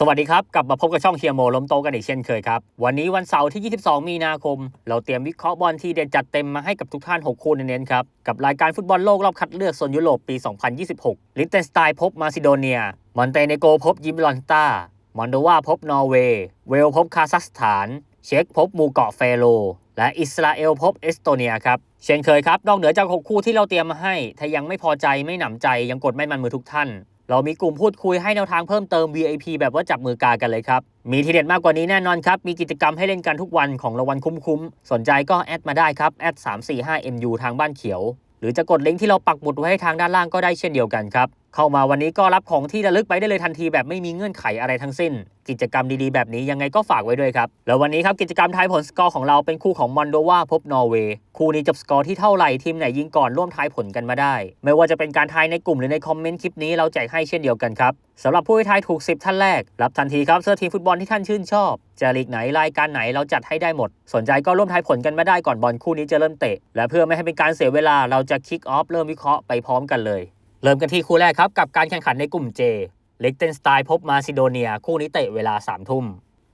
สวัสดีครับ กลับมาพบกับช่องเชียโมล้มโตกันอีกเช่นเคยครับ วันนี้วันเสาร์ที่ 22 มีนาคม เราเตรียมวิเคราะห์บอลที่เด็ดจัดเต็มมาให้กับทุกท่าน 6 คู่เน้นๆครับ กับรายการฟุตบอลโลกรอบคัดเลือกโซนยุโรปปี 2026 ลิเทนสไตน์พบมาซิโดเนีย มอนเตเนโกพบยิมลอนตามอนโดวาพบนอร์เวย์ เวลพบคาซัคสถาน เช็กพบหมู่เกาะเฟโรและอิสราเอลพบเอสโตเนียครับเช่นเคยครับนอกเหนือจาก 6 คู่ที่เราเตรียมมาให้ ถ้ายังไม่พอใจไม่หนำใจยังกดไม่มันมือทุกท่าน เรามีกลุ่มพูดคุยให้แนวทางเพิ่มเติม VIP แบบว่าจับมือกากันเลยครับ มีทีเด็ดมากกว่านี้แน่นอนครับ มีกิจกรรมให้เล่นกันทุกวันของรางวัลคุ้มๆ สนใจก็แอดมาได้ครับแอด 345MU ทางบ้านเขียว หรือจะกดลิงก์ที่เราปักหมุดไว้ให้ทางด้านล่างก็ได้เช่นเดียวกันครับ เข้ามาวันนี้ก็รับของที่ระลึกไปได้เลยทันทีแบบไม่มีเงื่อนไขอะไรทั้งสิ้น กิจกรรมดีๆ แบบนี้ยังไงก็ฝากไว้ด้วยครับ แล้ววันนี้ครับกิจกรรมทายผลสกอร์ของเราเป็นคู่ของมอนโดวาพบนอร์เวย์คู่นี้จบสกอร์ที่เท่าไหร่ทีมไหนยิงก่อนร่วมทายผลกันมาได้ ไม่ว่าจะเป็นการทายในกลุ่มหรือในคอมเมนต์คลิปนี้เราแจกให้เช่นเดียวกันครับสำหรับผู้ที่ทายถูก 10 ท่านแรก รับทันทีครับเสื้อทีมฟุตบอลที่ท่านชื่นชอบจะลีกไหนรายการไหนเราจัดให้ได้หมด สนใจก็ร่วมทายผลกันมาได้ก่อนบอลคู่นี้จะเริ่มเตะ และเพื่อไม่ให้เป็นการเสียเวลาเราจะคิกออฟเริ่มวิเคราะห์ไปพร้อมกันเลย เริ่มกันที่คู่แรกครับ กับการแข่งขันในกลุ่ม J เล็กเทนสไตน์พบมาซิโดเนีย คู่นี้เตะเวลา3ามทุ่ม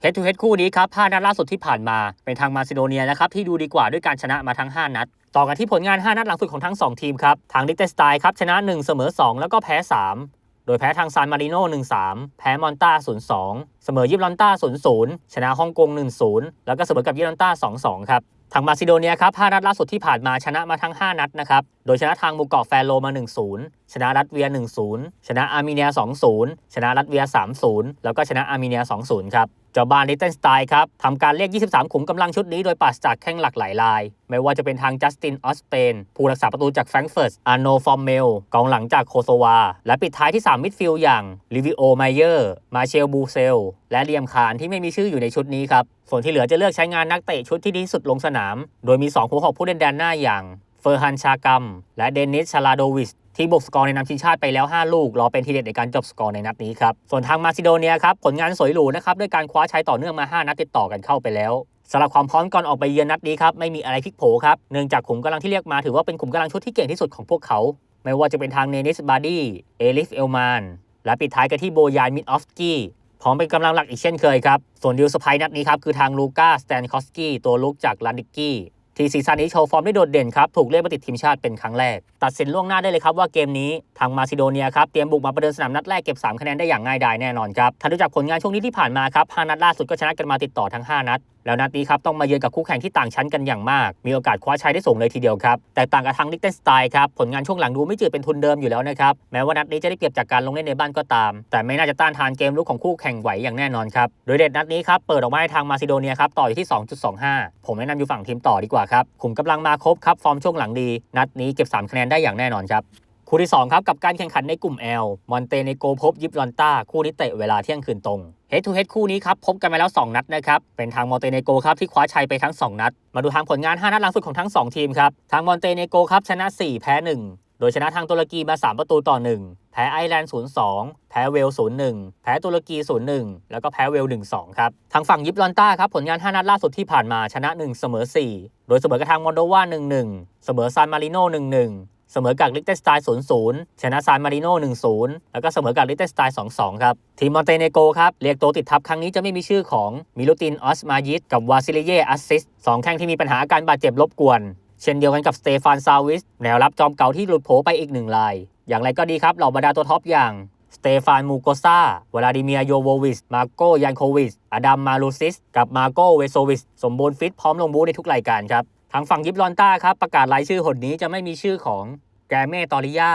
เฮดทูเฮดคู่นี้ครับ5นัดล่าสุดที่ผ่านมาเป็นทางมาซิโดเนียนะครับที่ดูดีกว่าด้วยการชนะมาทั้ง 5 นัด ต่อกันที่ผลงาน 5 นัดหลังสุดของทั้ง 2 ทีมครับ ทางลิกเทนสไตน์ครับชนะ 1 เสมอ 2 แล้วก็แพ้ 3 โดยแพ้ทางซานมาริโน่1-3 แพ้มอนตา0-2 เสมอยิบลอนตา0-0 ชนะฮ่องกง 1-0 แล้วก็เสมอกับยิบลอนตา2-2 ครับ ทางมาซิโดเนียครับ5นัดล่าสุดที่ผ่านมาชนะมาทั้ง 5 นัดนะครับ โดยชนะทางหมูเกาะแฟโรมา 1-0 ชนะรัสเวีย 1-0 ชนะอาร์เมเนีย 2-0 ชนะรัสเวีย 3-0 แล้วก็ชนะอาร์เมเนีย 2-0 ครับ เจ้าบ้านลิตเทนสไตน์ครับทำการเรียก 23 ขุมกำลังชุดนี้โดยปราศจากแข้งหลักหลายราย ไม่ว่าจะเป็นทางจัสตินออสเปนผู้รักษาประตูจากแฟรงก์เฟิร์ตอาโนฟอร์เมลกองหลังจากโคโซวา และปิดท้ายที่ 3 มิดฟิลด์อย่างลิวิโอไมเยอร์มาเชลบูเซล และเลียมคานที่ไม่มีชื่ออยู่ในชุดนี้ครับส่วนที่เหลือจะเลือกใช้งานนักเตะชุดที่ดีที่สุดลงสนาม โดยมี2หัวหอกผู้เล่นแดนหน้าอย่างเฟอร์ฮันชากัมและเดนิสชาลาโดวิช ที่บุกสกอร์ในนามทีมชาติไปแล้ว 5 ลูก รอเป็นทีเด็ดในการจบสกอร์ในนัดนี้ครับ ส่วนทางมาซิโดเนียครับ ผลงานสวยหรูนะครับ ด้วยการคว้าชัยต่อเนื่องมา 5 นัดติดต่อกันเข้าไปแล้วสำหรับความพร้อมก่อนออกไปเยือนนัดนี้ครับไม่มีอะไรพลิกโผครับเนื่องจากขุมกำลังที่เรียกมาถือว่าเป็นขุมกำลังชุดที่เก่งที่สุดของพวกเขา ไม่ว่าจะเป็นทางเนนิสบาร์ดี้เอลิฟเอลมานและปิดท้ายกันที่โบยานมิดออฟสกี้พร้อมเป็นกำลังหลักอีกเช่นเคยครับส่วนดิวสไพนัดนี้ครับคือทางลูก้าสแตนคอสกี้ตัวลุกจากลานดิกกี้ ที่ซีซั่นนี้โชว์ฟอร์มได้โดดเด่นครับ ถูกเรียกมาติดทีมชาติเป็นครั้งแรก ตัดสินล่วงหน้าได้เลยครับว่าเกมนี้ทางมาซิโดเนียครับ เตรียมบุกมาประเดิมสนามนัดแรกเก็บ 3 คะแนนได้อย่างง่ายดายแน่นอนครับถ้าดูจากผลงานช่วงนี้ที่ผ่านมาครับ 5 นัดล่าสุดก็ชนะกันมาติดต่อทั้ง 5 นัด แล้วนัดนี้ครับต้องมาเยือนกับคู่แข่งที่ต่างชั้นกันอย่างมาก มีโอกาสคว้าชัยได้สูงเลยทีเดียวครับ แต่ต่างกับทางลิกเทนสไตน์ครับ ผลงานช่วงหลังดูไม่จืดเป็นทุนเดิมอยู่แล้วนะครับ แม้ว่านัดนี้จะได้เปรียบจากการลงเล่นในบ้านก็ตาม แต่ไม่น่าจะต้านทานเกมลุกของคู่แข่งไหวอย่างแน่นอนครับ โดยเด็ดนัดนี้ครับเปิดออกมาให้ทางมาซิโดเนียครับต่ออยู่ที่ 2.25 ผมแนะนำอยู่ฝั่งทีมต่อดีกว่าครับขุมกำลังมาครบครับฟอร์มช่วงหลังดี นัดนี้เก็บ 3 คะแนนได้อย่างแน่นอนครับคู่ที่2ครับกับการแข่งขันในกลุ่ม L มอนเตเนโกพบยิบลอนตาคู่นี้เตะเวลาเที่ยงคืนตรง เฮดทูเฮดคู่นี้ครับพบกันมาแล้ว 2 นัดนะครับ เป็นทางมอนเตเนโกครับที่คว้าชัยไปทั้ง 2 นัด มาดูทางผลงาน 5 นัดหลังสุดของทั้ง 2 ทีมครับ ทางมอนเตเนโกครับชนะ 4 แพ้ 1 โดยชนะทางตุรกีมา 3 ประตูต่อ 1 แพ้ไอร์แลนด์ 0-2 แพ้เวล 0-1 แพ้ตุรกี 0-1 แล้วก็แพ้เวล 1-2 ครับ ทางฝั่งยิบลอนต้าครับผลงาน 5 นัดล่าสุดที่ผ่านมาชนะ 1 เสมอ 4 โดยเสมอกับทางมอนโดวา 1-1 เสมอซานมาริโน่1-1 เสมอกับลิเทนสไตน์0-0 ชนะซานมาริโน่1-0 แล้วก็เสมอกับลิเทนสไตน์2-2 ครับ ทีมมอนเตเนโกครับ เรียกตัวติดทัพครั้งนี้จะไม่มีชื่อของมิลูตินออสมายิสกับวาซิลเยอัสซิสสองแข้งที่มีปัญหาอาการบาดเจ็บรบกวน เช่นเดียวกันกับสเตฟานซาวิสแนวรับจอมเก่าที่หลุดโผไปอีกหนึ่งราย อย่างไรก็ดีครับเหล่าบรรดาตัวท็อปอย่างสเตฟานมูโกซาวลาดิเมียโยโววิชมาโกยันโควิชอดัมมาลูซิส กับมาโกเวโซวิชสมบูรณ์ฟิตพร้อมลงบูในทุกรายการครับ ทางฝั่งยิปลอนต้าครับประกาศรายชื่อหนนี้จะไม่มีชื่อของแกรเม่ตอริยา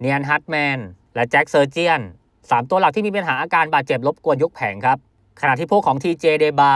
เนียนฮัตแมนและแจ็คเซอร์เจียนสามตัวหลักที่มีปัญหาอาการบาดเจ็บรบกวนยกแผงครับขณะที่พวกของทีเจเดบา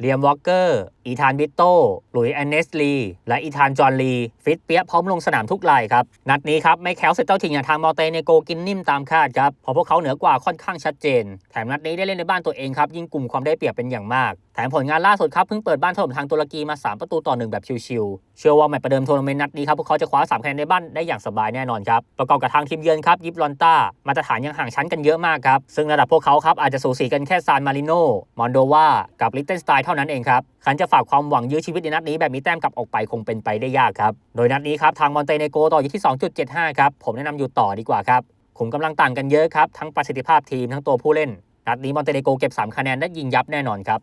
เลียมวอลเกอร์ อีธานบิโต้ หลุยแอนเนสลี และอีธานจอห์นลี ฟิตเปียพร้อมลงสนามทุกรายครับ นัดนี้ครับ ไม่แคล้วเซตเต้าถิ่งอย่างทางมอเตเนโกกินนิ่มตามคาดครับ เพราะพวกเขาเหนือกว่าค่อนข้างชัดเจน แถมนัดนี้ได้เล่นในบ้านตัวเองครับ ยิ่งกลุ่มความได้เปรียบเป็นอย่างมาก แถมผลงานล่าสุดครับ เพิ่งเปิดบ้านถล่มทางตุรกีมา 3 ประตูต่อหนึ่งแบบชิวๆ เชื่อว่าแมตช์ประเดิมทัวร์นาเมนต์นัดนี้ครับพวกเขาจะคว้า3คะแนนในบ้านได้อย่างสบายแน่นอนครับประกอบกับทางทีมเยือนครับยิปลอนต้ามาตรฐานยังห่างชั้นกันเยอะมากครับซึ่งระดับพวกเขาครับอาจจะสูสีกันแค่ซานมาริโนมอนโดวากับลิตเทนสไตน์เท่านั้นเองครับคันจะฝากความหวังยื้อชีวิตในนัดนี้แบบมีแต้มกลับออกไปคงเป็นไปได้ยากครับ โดยนัดนี้ครับทางมอนเตเนโกต่ออยู่ที่ 2.75 ครับ ผมแนะนำอยู่ต่อดีกว่าครับขุมกำลังต่างกันเยอะครับ ทั้งประสิทธิภาพทีมทั้งตัวผู้เล่น นัดนี้มอนเตเนโกเก็บ 3 คะแนนได้ยิงยับแน่นอนครับ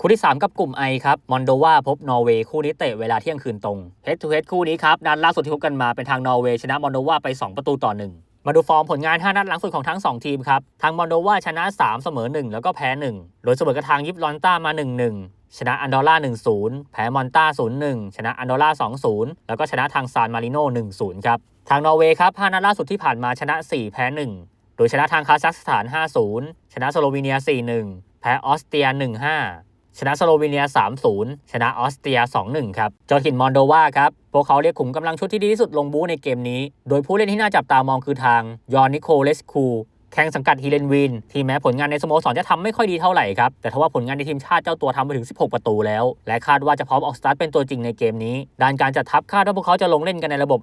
คู่ที่ 3 กับกลุ่ม I ครับ มอนโดวาพบนอร์เวย์คู่นี้เตะเวลาเที่ยงคืนตรง Head to Head คู่นี้ครับนัดล่าสุดที่พบกันมาเป็นทางนอร์เวย์ชนะมอนโดวาไป 2 ประตูต่อ1 มาดูฟอร์มผลงาน 5 นัดหลังสุดของทั้ง 2 ทีมครับ ทางมอนโดวาชนะ 3 เสมอ 1 แล้วก็แพ้ 1 โดยเสมอกับทางยิปลอนต้ามา 1-1 ชนะอันดอร่า 1-0 แพ้มอนต้า 0-1 ชนะอันดอร่า 2-0 แล้วก็ชนะทางซานมาริโน่1-0 ครับ ทางนอร์เวย์ครับ 5 นัดล่าสุดที่ผ่านมาชนะ 4 แพ้ 1 โดยชนะทางคาซัคสถาน 5-0 ชนะสโลวีเนีย 4-1 แพ้ออสเตรีย 1-5 ชนะสโลวีเนีย 3-0 ชนะออสเตรีย 2-1 ครับจ้าถิ่นมอนโดวาครับพวกเขาเรียกขุมกำลังชุดที่ดีที่สุดลงบู๊ในเกมนี้ โดยผู้เล่นที่น่าจับตามองคือทางยอนนิโคเลสคูแข่งสังกัดฮีเลนวิน ที่แม้ผลงานในสโมสรจะทำไม่ค่อยดีเท่าไหร่ครับ แต่ทว่าผลงานในทีมชาติเจ้าตัวทำไปถึง 16 ประตูแล้ว และคาดว่าจะพร้อมออกสตาร์ทเป็นตัวจริงในเกมนี้ ด้านการจัดทัพคาดว่าพวกเขาจะลงเล่นกันในระบบ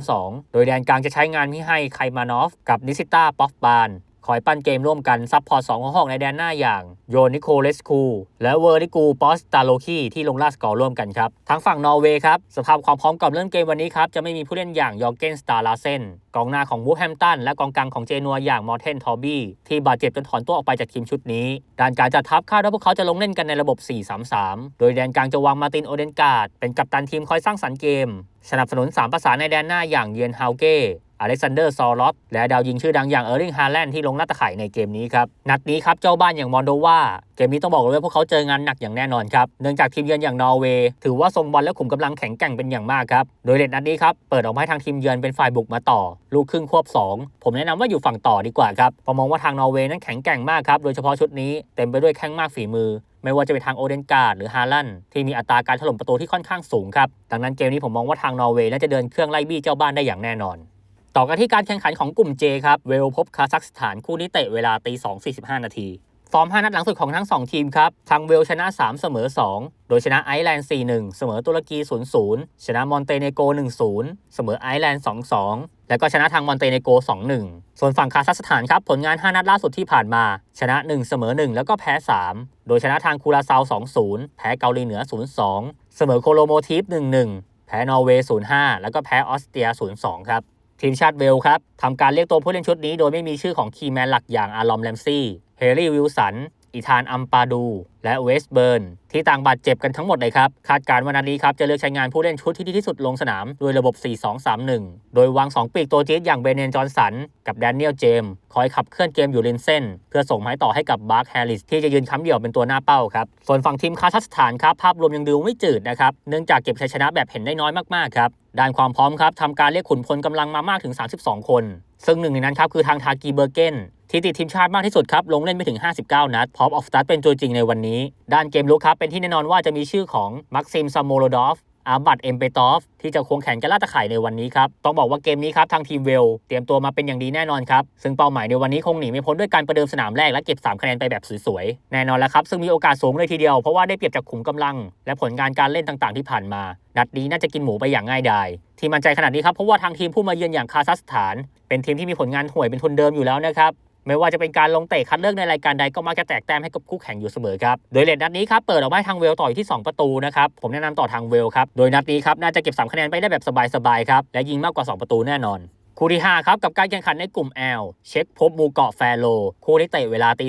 5-3-2 โดยแดนกลางจะใช้งานที่ให้ไคมานอฟ กับนิซิต้าปอฟบาน คอยปั้นเกมร่วมกันซับพอร์ตสองของห้องในแดนหน้าอย่างโยนิโคเลสคูและเวอร์นิกูปอสตาโลคีที่ลงล่าสกอร์ร่วมกันครับทั้งฝั่งนอร์เวย์ครับสภาพความพร้อมก่อนเริ่มเกมวันนี้ครับจะไม่มีผู้เล่นอย่างยอร์เกนสตาร์ลาเซนกองหน้าของวูฟแฮมตันและกองกลางของเจนัวอย่างมอร์เทนทอบี้ที่บาดเจ็บจนถอนตัวออกไปจากทีมชุดนี้ด้านการจัดทัพคาดว่าพวกเขาจะลงเล่นกันในระบบ 4-3-3 โดยแดนกลางจะวางมาตินโอเดนการ์ดเป็นกัปตันทีมคอยสร้างสรรค์เกม สนับสนุน3ประสานในแดนหน้าอย่างเยียนฮาวเก้ อเล็กซานเดอร์ซอลอตและดาวยิงชื่อดังอย่างเออร์ลิงฮาแลนด์ที่ลงหน้าตะข่ายในเกมนี้ครับ นัดนี้ครับเจ้าบ้านอย่างมอนโดวาเกมนี้ต้องบอกเลยว่าพวกเขาเจองานหนักอย่างแน่นอนครับ เนื่องจากทีมเยือนอย่างนอร์เวย์ถือว่าทรงบอลและขุมกำลังแข็งแกร่งเป็นอย่างมากครับ โดยเด็ดนัดนี้ครับ เปิดออกมาให้ทางทีมเยือนเป็นฝ่ายบุกมาต่อ ลูกครึ่งควบ 2 ผมแนะนำว่าอยู่ฝั่งต่อดีกว่าครับเพราะมองว่าทางนอร์เวย์นั้นแข็งแกร่งมากครับโดยเฉพาะชุดนี้เต็มไปด้วยแข้งมากฝีมือไม่ว่าจะเป็นทางโอเดนการ์ดหรือฮาลันที่มีอัตราการถล่มประตูที่ค่อนข้างสูงครับ ดังนั้นเกมนี้ผมมองว่าทางนอร์เวย์น่าจะเดินเครื่องไล่บี้เจ้าบ้านได้อย่างแน่นอน ต่อกันที่การแข่งขันของกลุ่ม J ครับเวลพบคาซัคสถานคู่นี้เตะเวลาตี2 45 นาทีฟอร์ม 5 นัดหลังสุดของทั้ง 2 ทีมครับ ทางเวลชนะ 3 เสมอ 2 โดยชนะไอร์แลนด์ 4-1 เสมอตุรกี 0-0 ชนะมอนเตเนโก 1-0 เสมอไอร์แลนด์ 2-2 แล้วก็ชนะทางมอนเตเนโก 2-1 ส่วนฝั่งคาซัคสถานครับ ผลงาน 5 นัดล่าสุดที่ผ่านมา ชนะ 1 เสมอ 1 แล้วก็แพ้ 3 โดยชนะทางคูราซาว 2-0 แพ้เกาหลีเหนือ 0-2 เสมอโคโลโมทีฟ 1-1 แพ้นอร์เวย์ 0-5 แล้วก็แพ้ออสเตรีย 0-2 ครับ ทีมชาติเวลครับทำการเรียกตัวผู้เล่นชุดนี้โดยไม่มีชื่อของคีแมนหลักอย่างอารอมแลมซี่ เฮรี่วิลสันอีธานอัมปาดู และเวสเบิร์น ที่ต่างบาดเจ็บกันทั้งหมดเลยครับ คาดการณ์วันนี้ครับ จะเลือกใช้งานผู้เล่นชุดที่ดีที่สุดลงสนามโดยระบบ 4-2-3-1 โดยวาง 2 ปีกตัวจี๊ดอย่างเบเนนจอนสัน กับแดเนียลเจมส์คอยขับเคลื่อนเกมอยู่รินเซนเพื่อส่งไม้ต่อให้กับบาร์คแฮร์ริสที่จะยืนค้ำเดี่ยวเป็นตัวหน้าเป้าครับ ส่วนฝั่งทีมคาซัคสถานครับภาพรวมยังดูไม่จืดนะครับเนื่องจากเก็บชัยชนะแบบเห็นได้น้อยมากๆครับ ด้านความพร้อมครับทำการเรียกขุนพลกำลังมามากถึง 32 คน ซึ่งหนึ่งในนั้นครับคือทางทากีเบอร์เกนที่ติดทีมชาติมากที่สุดครับ ลงเล่นไปถึง 59 นัด พร้อมออกสตาร์ทเป็นตัวจริงในวันนี้ ด้านเกมลุกครับ เป็นที่แน่นอนว่าจะมีชื่อของมักซิมซามโมโลดอฟ อาบัตเอ็มเปตอฟที่จะควงแขนกันล่าตะข่ายในวันนี้ครับ ต้องบอกว่าเกมนี้ครับทางทีมเวล เตรียมตัวมาเป็นอย่างดีแน่นอนครับ ซึ่งเป้าหมายในวันนี้คงหนีไม่พ้นด้วยการประเดิมสนามแรกและเก็บ 3 คะแนนไปแบบสวยๆ แน่นอนแล้วครับ ซึ่งมีโอกาสสูงเลยทีเดียวเพราะว่าได้เปรียบจากขุมกำลัง และผลงานการเล่นต่างๆที่ผ่านมานัดนี้น่าจะกินหมูไปอย่างง่ายดายที่มั่นใจขนาดนี้ครับเพราะว่าทางทีมผู้มาเยือนอย่างคาซัคสถาน เป็นทีมที่มีผลงานห่วยเป็นทุนเดิมอยู่แล้วนะครับ ไม่ว่าจะเป็นการลงเตะคัดเลือกในรายการใดก็มักจะแตกแต้มให้กับคู่แข่งอยู่เสมอครับ โดยเลดนัดนี้ครับเปิดออกมาทางเวลต่ออยู่ที่ 2 ประตูนะครับ ผมแนะนำต่อทางเวลครับ โดยนัดนี้ครับน่าจะเก็บ3คะแนนไปได้แบบสบายๆครับ และยิงมากกว่า 2 ประตูแน่นอนคู่ที่ 5 ครับ กับการแข่งขันในกลุ่ม L เช็คพบมูเกาะแฟโลคู่ที่เตะเวลาตี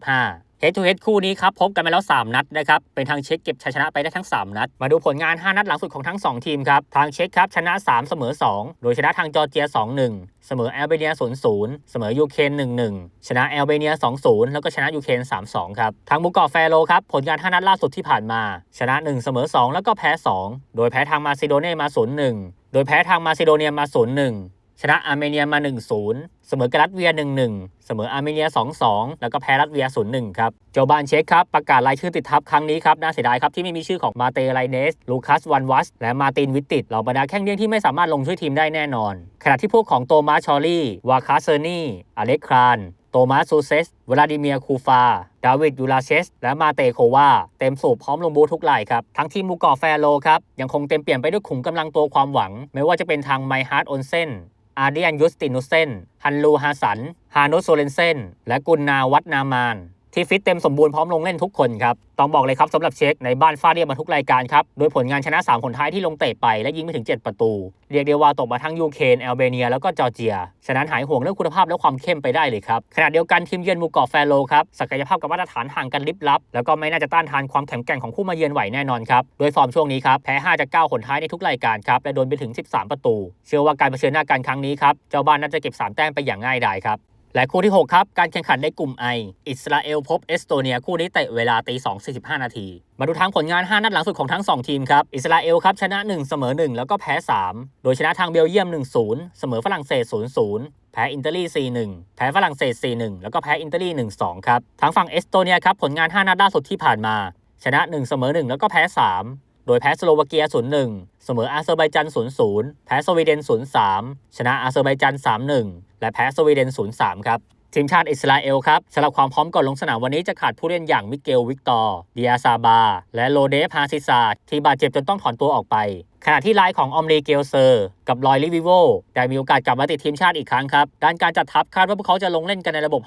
2.45 เฮดทูเฮดคู่นี้ครับพบกันมาแล้ว 3 นัดนะครับเป็นทางเช็คเก็บชัยชนะไปได้ทั้ง 3 นัด มาดูผลงาน 5 นัดหลังสุดของทั้ง 2 ทีมครับ ทางเช็คครับชนะ 3 เสมอ 2 โดยชนะทางจอร์เจีย 2-1 เสมอแอลเบเนีย 0-0 เสมอยูเครน1-1 ชนะแอลเบเนีย 2-0 แล้วก็ชนะยูเครน3-2 ครับ ทางหมูเกาะแฟโลครับผลงาน 5 นัดล่าสุดที่ผ่านมา ชนะ 1 เสมอ 2 แล้วก็แพ้ 2 โดยแพ้ทางมาซิโดเนียมา 0-1 โดยแพ้ทางมาซิโดเนียมา 0-1 ชนะอาร์เมเนียมา 1-0 เสมอกับรัสเวีย 1-1 เสมออาร์เมเนีย 2-2 แล้วก็แพ้รัสเวีย 0-1 ครับ โจบานเช็คครับ ประกาศรายชื่อติดทัพครั้งนี้ครับ น่าเสียดายครับ ที่ไม่มีชื่อของมาเตไลเนส ลูคัส วันวัส และมาตินวิตติดเหล่าบรรดาแข้งเลี้ยงที่ไม่สามารถลงช่วยทีมได้แน่นอน ขณะที่พวกของโตมาชอรี่ วาคาเซอร์นี่ อเล็กคราน โตมัสซูเซส วลาดิเมียคูฟา ดาวิดยูลาเชส และมาเตโควา เต็มสูบพร้อมลงบูทุกไหล่ครับ ทั้งทีมมูกอแฟโลครับ ยังคงเต็มเปี่ยมไปด้วยขุมกำลังตัวความหวัง ไม่ว่าจะเป็นทางไมฮาร์ดออนเซนอาเดียนยุสตินุเซนฮันลูฮาสัน ฮานุสโซเลนเซน และกุนนาวัตนามาน ที่ฟิตเต็มสมบูรณ์พร้อมลงเล่นทุกคนครับ ต้องบอกเลยครับสำหรับเช็คในบ้านฟาเรียบมาทุกรายการครับ โดยผลงานชนะ3ผลท้ายที่ลงเตะไปและยิงไม่ถึง 7 ประตู เรียกได้ว่าตกมาทั้งยูเครนแอลเบเนีย แล้วก็จอร์เจีย ฉะนั้นหายห่วงเรื่องคุณภาพและความเข้มไปได้เลยครับ ขณะเดียวกันทีมเยือนมูเกาะแฟโลครับ ศักยภาพกับมาตรฐานห่างกันลิบลับ แล้วก็ไม่น่าจะต้านทานความแข็งแกร่งของคู่มาเยือนไหวแน่นอนครับ โดยฟอร์มช่วงนี้ครับแพ้5จาก9ผลท้ายในทุกรายการครับและโดนไปถึง 13 ประตู เชื่อว่าการเผชิญหน้ากันครั้งนี้ครับเจ้าบ้านน่าจะเก็บสามแต้มไปอย่างง่ายดายครับ และคู่ที่ 6 ครับ การแข่งขันในกลุ่ม I อิสราเอลพบเอสโตเนีย คู่นี้เตะเวลาตี2 45 นาที มาดูทางผลงาน 5 นัดหลังสุดของทั้ง 2 ทีมครับ อิสราเอลครับชนะ 1 เสมอ 1 แล้วก็แพ้ 3 โดยชนะทางเบลเยียม 1-0 เสมอฝรั่งเศส 0-0 แพ้อินเตอร์ลี่4-1 แพ้ฝรั่งเศส 4-1 แล้วก็แพ้อินเตอร์ลี่1-2 ครับ ทางฝั่งเอสโตเนียครับผลงาน 5 นัดล่าสุดที่ผ่านมา ชนะ 1 เสมอ 1 แล้วก็แพ้ 3โดยแพ้สโลวาเกีย 0-1 เสมออาเซอร์ไบจัน0-0 แพ้สวีเดน 0-3 ชนะอาเซอร์ไบจัน3-1 และแพ้สวีเดน 0-3 ครับทีมชาติอิสราเอลครับสำหรับความพร้อมก่อนลงสนามวันนี้จะขาดผู้เล่นอย่างมิเกลวิกตอร์เดียซาบา และโลเดฟฮาซิซาที่บาดเจ็บจนต้องถอนตัวออกไป ขณะที่ไลน์ของออมรีเกลเซอร์ กับลอยลิวิโวได้มีโอกาสกลับมาติดทีมชาติอีกครั้งครับ ด้านการจัดทัพคาดว่าพวกเขาจะลงเล่นกันในระบบ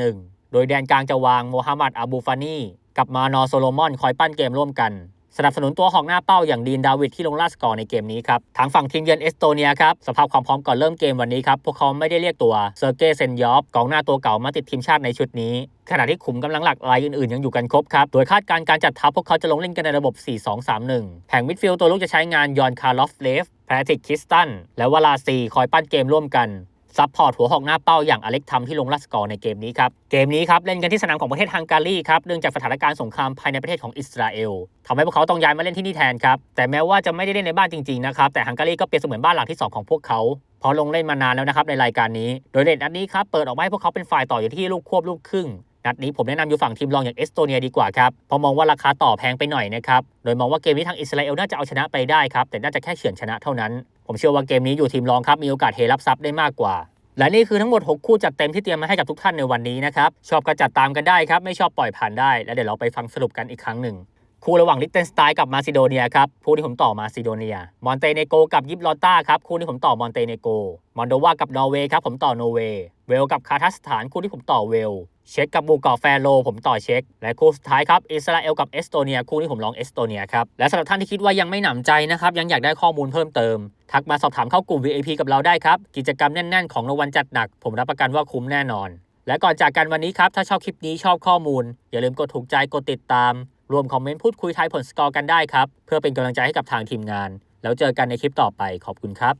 5-4-1 โดยแดนกลางจะวางโมฮัมหมัดอาบูฟานีกับมานอโซโลมอนคอยปั้นเกมร่วมกัน สนับสนุนตัวหอกหน้าเป้าอย่างดีนดาวิดที่ลงล่าสกอร์ในเกมนี้ครับทางฝั่งทีมเยือนเอสโตเนียครับสภาพความพร้อมก่อนเริ่มเกมวันนี้ครับพวกเขาไม่ได้เรียกตัวเซอร์เกย์เซนยอฟกองหน้าตัวเก่ามาติดทีมชาติในชุดนี้ ขณะที่ขุมกำลังหลักรายอื่นๆ ยังอยู่กันครบครับ โดยคาดการณ์การจัดทัพพวกเขาจะลงเล่นกันในระบบ 4-2-3-1 แผงมิดฟิลด์ตัวลูกจะใช้งานยอนคาร์ลอฟเลฟแพทริกคิสตันและวลาซีคอยปั้นเกมร่วมกัน ซับพอร์ตหัวหอกหน้าเป้าอย่างอเล็กทำที่ลงลัสกอร์ในเกมนี้ครับ เกมนี้ครับเล่นกันที่สนามของประเทศฮังการีครับเนื่องจากสถานการณ์สงครามภายในประเทศของอิสราเอลทำให้พวกเขาต้องย้ายมาเล่นที่นี่แทนครับ แต่แม้ว่าจะไม่ได้เล่นในบ้านจริงๆนะครับแต่ฮังการีก็เปรียบเสมือนบ้านหลังที่ 2 ของพวกเขาพราะลงเล่นมานานแล้วนะครับในรายการนี้ โดยเด่นนัดนี้ครับเปิดออกมาให้พวกเขาเป็นฝ่ายต่ออยู่ที่ลูกควบลูกครึ่งนัดนี้ผมแนะนำอยู่ฝั่งทีมรองอย่างเอสโตเนียดีกว่าครับเพราะมองว่าราคาต่อแพงไปหน่อยนะครับ โดยมองว่าเกมนี้ทางอิสราเอลน่าจะเอาชนะไปได้ครับ แต่น่าจะแค่เฉือนชนะเท่านั้น ผมเชื่อว่าเกมนี้อยู่ทีมรองครับมีโอกาสเฮรับซับได้มากกว่า และนี่คือทั้งหมด 6 คู่จัดเต็มที่เตรียมมาให้กับทุกท่านในวันนี้นะครับชอบก็จัดตามกันได้ครับไม่ชอบปล่อยผ่านได้ แล้วเดี๋ยวเราไปฟังสรุปกันอีกครั้งหนึ่ง คู่ระหว่างลิเทนสไตน์กับมาซิโดเนียครับคู่ที่ผมต่อมาซิโดเนีย มอนเตเนโกกับยิบลอตตาครับคู่ที่ผมต่อมอนเตเนโก มอนโดวากับนอร์เวย์ครับผมต่อนอร์เวย์ เวลกับคาซัคสถานคู่ที่ผมต่อเวล เช็กกับบูกาแฟโรผมต่อเช็กและคู่สุดท้ายครับอิสราเอลกับเอสโตเนียคู่ที่ผมลองเอสโตเนียครับ และสำหรับท่านที่คิดว่ายังไม่หนำใจนะครับยังอยากได้ข้อมูลเพิ่มเติม ทักมาสอบถามเข้ากลุ่ม VIP กับเราได้ครับกิจกรรมแน่นๆของรางวัลจัดหนัก ผมรับประกันว่าคุ้มแน่นอน และก่อนจากกันวันนี้ครับถ้าชอบคลิปนี้ชอบข้อมูล อย่าลืมกดถูกใจกดติดตาม รวมคอมเมนต์พูดคุยทายผลสกอร์กันได้ครับ เพื่อเป็นกำลังใจให้กับทางทีมงาน แล้วเจอกันในคลิปต่อไปขอบคุณครับ